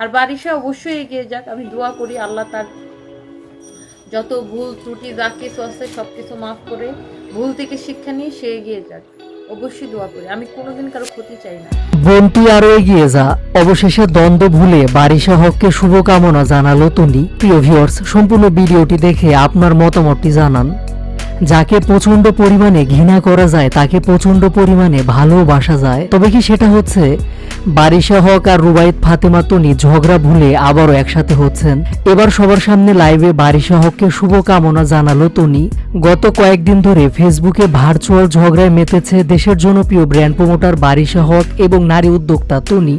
আর বারিশা অবশ্যই এগিয়ে যাক। আমি দোয়া করি আল্লাহ তার যত ভুল ত্রুটি, যা কিছু আছে সব কিছু মাফ করে, ভুল থেকে শিক্ষা নিয়ে সে এগিয়ে যাক। অবশ্যই দোয়া করি। আমি কোনোদিন কারও ক্ষতি চাই না। বোনটি আরও এগিয়ে যা। অবশেষে দ্বন্দ্ব ভুলে বারিশা হককে শুভকামনা জানালো তনি প্রিয় ভিউয়ার্স সম্পূর্ণ ভিডিওটি দেখে আপনার মতামতটি জানান। যাকে প্রচণ্ড পরিমাণে ঘৃণা করা যায়, তাকে প্রচণ্ড পরিমাণে ভালোবাসা যায়। তবে কি সেটা হচ্ছে? বারিশা হক আর রুবাইত ফাতেমা তনি ঝগড়া ভুলে আবারও একসাথে হচ্ছেন। এবার সবার সামনে লাইভে বারিশা হককে শুভকামনা জানালো তনি। গত কয়েকদিন ধরে ফেসবুকে ভার্চুয়াল ঝগড়ায় মেতেছে দেশের জনপ্রিয় ব্র্যান্ড প্রমোটার বারিশা হক এবং নারী উদ্যোক্তা তনি।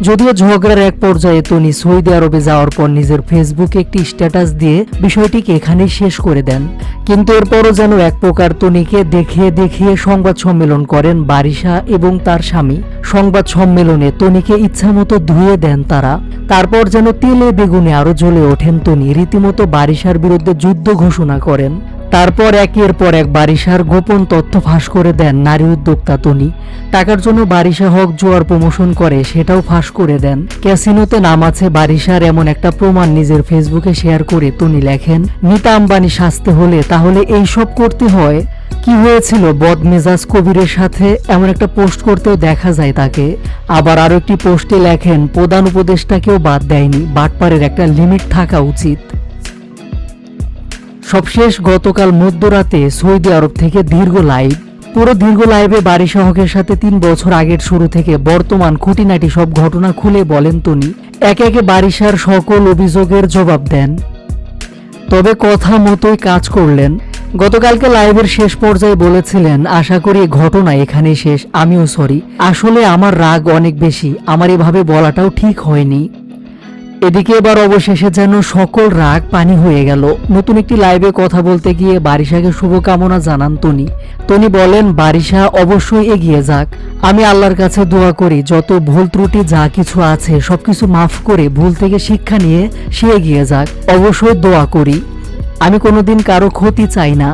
যদিও ঝগড়ার এক পর্যায়ে তনি সৌদি আরবে যাওয়ার পর নিজের ফেসবুকে একটি স্ট্যাটাস দিয়ে বিষয়টিকে এখানেই শেষ করে দেন। কিন্তু এরপরও যেন এক প্রকার তনিকে দেখিয়ে দেখিয়ে সংবাদ সম্মেলন করেন বারিশা এবং তার স্বামী। সংবাদ সম্মেলনে তনিকে ইচ্ছামতো ধুয়ে দেন তারা। তারপর যেন তেলে বেগুনে আরও জ্বলে ওঠেন তনি। রীতিমতো বারিশার বিরুদ্ধে যুদ্ধ ঘোষণা করেন। তারপর একের পর এক বারিশার গোপন তথ্য ফাঁস করে দেন নারী উদ্যোক্তা তনি টাকার জন্য বারিশা হক জোয়ার প্রমোশন করে, সেটাও ফাঁস করে দেন। ক্যাসিনোতে নাম আছে বারিশার এমন একটা প্রমাণ নিজের ফেসবুকে শেয়ার করে তনি লেখেন, নিতা আম্বানি সাজতে হলে তাহলে এই সব করতে হয়? কি হয়েছিল বদমেজাজ কবিরের সাথে? এমন একটা পোস্ট করতেও দেখা যায় তাকে। আবার আরও একটি পোস্টে লেখেন, প্রধান উপদেষ্টাকেও বাদ দেয়নি, বাটপারের একটা লিমিট থাকা উচিত। সবশেষ গতকাল মধ্যরাতে সৌদি আরব থেকে দীর্ঘ লাইভ, পুরো দীর্ঘ লাইভে বাড়ি সহকের সাথে তিন বছর আগের শুরু থেকে বর্তমান খুঁটিনাটি সব ঘটনা খুলে বলেন তনি একে একে বারিশার সকল অভিযোগের জবাব দেন। তবে কথা মতোই কাজ করলেন। গতকালকে লাইভের শেষ পর্যায়ে বলেছিলেন, আশা করি ঘটনা এখানেই শেষ। আমিও সরি আসলে আমার রাগ অনেক বেশি। আমার এভাবে বলাটাও ঠিক হয়নি। এদিকে এবার অবশেষে যেন সকল রাগ পানি হয়ে গেল। নতুন একটি লাইভে কথা বলতে গিয়ে বারিশাকে শুভকামনা জানান তনি। তনি বলেন, বারিশা অবশ্যই এগিয়ে যাক। আমি আল্লাহর কাছে দোয়া করি, যত ভুল ত্রুটি যা কিছু আছে, সবকিছু মাফ করে ভুল থেকে শিক্ষা নিয়ে সে এগিয়ে যাক। অবশ্যই দোয়া করি। আমি কোনোদিন কারও ক্ষতি চাই না।